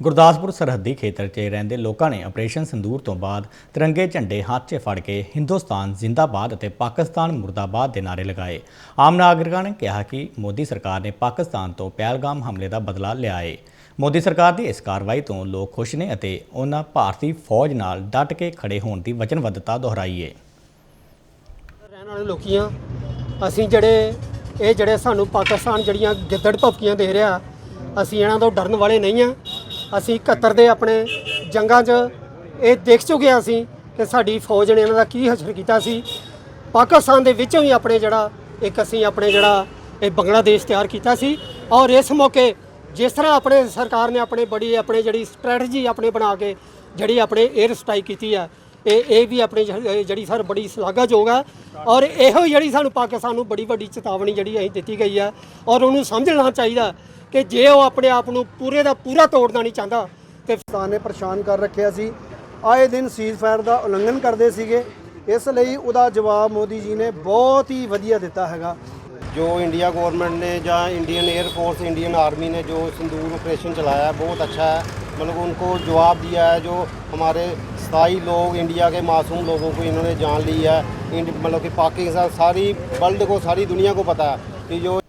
ਗੁਰਦਾਸਪੁਰ ਸਰਹੱਦੀ ਖੇਤਰ 'ਚ ਰਹਿੰਦੇ ਲੋਕਾਂ ਨੇ ਆਪਰੇਸ਼ਨ ਸੰਦੂਰ ਤੋਂ ਬਾਅਦ ਤਿਰੰਗੇ ਝੰਡੇ ਹੱਥ 'ਚ ਫੜ ਕੇ ਹਿੰਦੁਸਤਾਨ ਜ਼ਿੰਦਾਬਾਦ ਅਤੇ ਪਾਕਿਸਤਾਨ ਮੁਰਦਾਬਾਦ ਦੇ ਨਾਅਰੇ ਲਗਾਏ। ਆਮ ਨਾਗਰਿਕਾਂ ਨੇ ਕਿਹਾ ਕਿ ਮੋਦੀ ਸਰਕਾਰ ਨੇ ਪਾਕਿਸਤਾਨ ਤੋਂ ਪਹਿਲਗਾਮ ਹਮਲੇ ਦਾ ਬਦਲਾ ਲਿਆ ਏ। ਮੋਦੀ ਸਰਕਾਰ ਦੀ ਇਸ ਕਾਰਵਾਈ ਤੋਂ ਲੋਕ ਖੁਸ਼ ਨੇ ਅਤੇ ਉਹਨਾਂ ਭਾਰਤੀ ਫੌਜ ਨਾਲ ਡਟ ਕੇ ਖੜੇ ਹੋਣ ਦੀ ਵਚਨਬੱਧਤਾ ਦੁਹਰਾਈ ਏ। ਰਹਿਣ ਵਾਲੇ ਲੋਕੀਆਂ ਅਸੀਂ ਜਿਹੜੇ, ਇਹ ਜਿਹੜੇ ਸਾਨੂੰ ਪਾਕਿਸਤਾਨ ਜਿਹੜੀਆਂ ਗਿੱਦੜ ਭਪਕੀਆਂ ਦੇ ਰਿਹਾ, ਅਸੀਂ ਇਹਨਾਂ ਤੋਂ ਡਰਨ ਵਾਲੇ ਨਹੀਂ ਆ। ਅਸੀਂ 71 ਦੇ ਆਪਣੇ ਜੰਗਾਂ 'ਚ, ਇਹ ਦੇਖ ਚੁੱਕੇ ਹਾਂ ਅਸੀਂ ਕਿ ਸਾਡੀ ਫੌਜ ਨੇ ਇਹਨਾਂ ਦਾ ਕੀ ਹਸ਼ਰ ਕੀਤਾ ਸੀ। ਪਾਕਿਸਤਾਨ ਦੇ ਵਿੱਚੋਂ ਹੀ ਆਪਣੇ ਜਿਹੜਾ, ਇੱਕ ਅਸੀਂ ਆਪਣੇ ਜਿਹੜਾ ਇਹ ਬੰਗਲਾਦੇਸ਼ ਤਿਆਰ ਕੀਤਾ ਸੀ। ਔਰ ਇਸ ਮੌਕੇ ਜਿਸ ਤਰ੍ਹਾਂ ਆਪਣੇ ਸਰਕਾਰ ਨੇ ਆਪਣੇ ਬੜੀ, ਆਪਣੇ ਜਿਹੜੀ ਸਟ੍ਰੈਟਜੀ ਆਪਣੇ ਬਣਾ ਕੇ ਜਿਹੜੀ ਆਪਣੇ 에ਅਰ ਸਟ੍ਰਾਈਕ ਕੀਤੀ ਆ, ਇਹ ਇਹ ਵੀ ਆਪਣੇ ਜਿਹੜੀ- ਸਰ ਬੜੀ ਸ਼ਲਾਘਾਯੋਗ ਆ। ਔਰ ਇਹੋ ਹੀ ਜਿਹੜੀ ਸਾਨੂੰ ਪਾਕਿਸਤਾਨ ਨੂੰ ਬੜੀ ਵੱਡੀ ਚੇਤਾਵਨੀ ਜਿਹੜੀ ਅਸੀਂ ਦਿੱਤੀ ਗਈ ਆ। ਔਰ ਉਹਨੂੰ ਸਮਝਣਾ ਚਾਹੀਦਾ ਕਿ ਜੇ ਉਹ ਆਪਣੇ ਆਪ ਨੂੰ ਪੂਰੇ ਦਾ ਪੂਰਾ ਤੋੜਨਾ ਨਹੀਂ ਚਾਹੁੰਦਾ ਤੇ ਪਾਕਿਸਤਾਨ ਨੇ ਪਰੇਸ਼ਾਨ ਕਰ ਰੱਖਿਆ ਸੀ ਆਏ ਦਿਨ ਸੀਜ਼ਫਾਇਰ ਦਾ ਉਲੰਘਣ ਕਰਦੇ ਸੀਗੇ ਇਸ ਲਈ ਉਹਦਾ ਜਵਾਬ ਮੋਦੀ ਜੀ ਨੇ ਬਹੁਤ ਹੀ ਵਧੀਆ ਦਿੱਤਾ ਹੈਗਾ जो इंडिया गवर्नमेंट ने या इंडियन एयरफोर्स इंडियन आर्मी ने जो सिंदूर ऑपरेशन चलाया है बहुत अच्छा है मतलब उनको जवाब दिया है जो हमारे स्थाई लोग इंडिया के मासूम लोगों को इन्होंने जान ली है इंड- मतलब कि पाकिस्तान सारी वर्ल्ड को सारी दुनिया को पता है कि जो